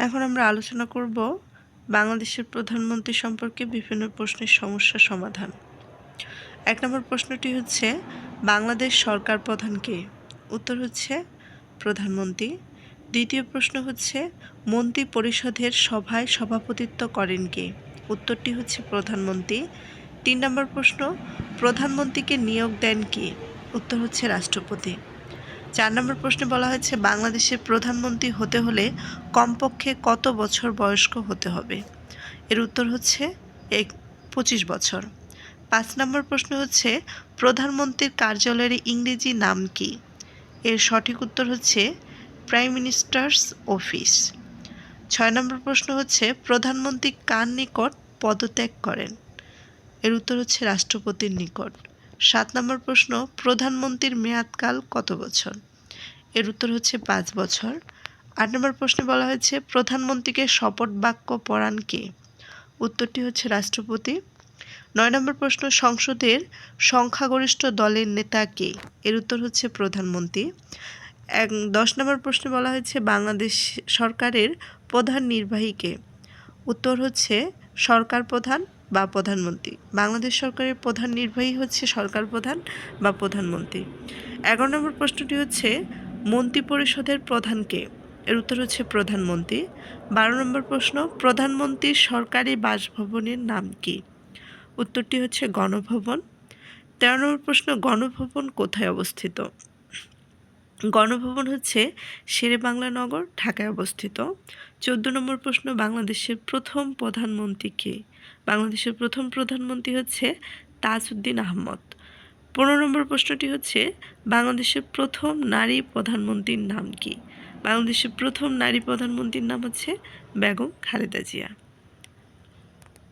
এখন আমরা আলোচনা করব বাংলাদেশের প্রধানমন্ত্রী সম্পর্কে বিভিন্ন প্রশ্নের সমস্যা সমাধান। এক নম্বর প্রশ্নটি হচ্ছে, বাংলাদেশ সরকার প্রধান কে? উত্তর হচ্ছে, প্রধানমন্ত্রী। দ্বিতীয় প্রশ্ন হচ্ছে, মন্ত্রী পরিষদের সভায় সভাপতিত্ব করেন কে? উত্তরটি হচ্ছে, প্রধানমন্ত্রী। তিন নম্বর প্রশ্ন, প্রধানমন্ত্রীকে নিয়োগ দেন কে? উত্তর হচ্ছে, রাষ্ট্রপতি। চার নম্বর প্রশ্নে বলা হয়েছে, বাংলাদেশের প্রধানমন্ত্রী হতে হলে কমপক্ষে কত বছর বয়স্ক হতে হবে? এর উত্তর হচ্ছে, এক, পঁচিশ বছর। পাঁচ নম্বর প্রশ্ন হচ্ছে, প্রধানমন্ত্রীর কার্যালয়ের ইংরেজি নাম কি? এর সঠিক উত্তর হচ্ছে, প্রাইম মিনিস্টার্স অফিস। ছয় নম্বর প্রশ্ন হচ্ছে, প্রধানমন্ত্রী কার নিকট পদত্যাগ করেন? এর উত্তর হচ্ছে, রাষ্ট্রপতির নিকট। সাত নম্বর প্রশ্ন, প্রধানমন্ত্রীর মেয়াদকাল কত বছর? এর উত্তর হচ্ছে পাঁচ বছর। আট নম্বর প্রশ্নে বলা হয়েছে, প্রধানমন্ত্রীকে শপথ বাক্য পড়ান কে? উত্তরটি হচ্ছে রাষ্ট্রপতি। নয় নম্বর প্রশ্ন, সংসদের সংখ্যাগরিষ্ঠ দলের নেতা কে? এর উত্তর হচ্ছে প্রধানমন্ত্রী। এক, দশ নম্বর প্রশ্নে বলা হয়েছে, বাংলাদেশ সরকারের প্রধান নির্বাহী কে? উত্তর হচ্ছে, সরকার প্রধান বা প্রধানমন্ত্রী। বাংলাদেশ সরকারের প্রধান নির্বাহী হচ্ছে সরকার প্রধান বা প্রধানমন্ত্রী। এগারো নম্বর প্রশ্নটি হচ্ছে মন্ত্রী পরিষদের প্রধানকে। এর উত্তর হচ্ছে প্রধানমন্ত্রী। বারো নম্বর প্রশ্ন, প্রধানমন্ত্রীর সরকারি বাসভবনের নাম কি? উত্তরটি হচ্ছে গণভবন। তেরো নম্বর প্রশ্ন, গণভবন কোথায় অবস্থিত? গণভবন হচ্ছে শেরে বাংলা নগর ঢাকায় অবস্থিত। চোদ্দ নম্বর প্রশ্ন, বাংলাদেশের প্রথম প্রধানমন্ত্রী কে? বাংলাদেশের প্রথম প্রধানমন্ত্রী হচ্ছে তাজউদ্দিন আহমদ। পনেরো নম্বর প্রশ্নটি হচ্ছে, বাংলাদেশের প্রথম নারী প্রধানমন্ত্রীর নাম কি? বাংলাদেশের প্রথম নারী প্রধানমন্ত্রীর নাম হচ্ছে বেগম খালেদা জিয়া।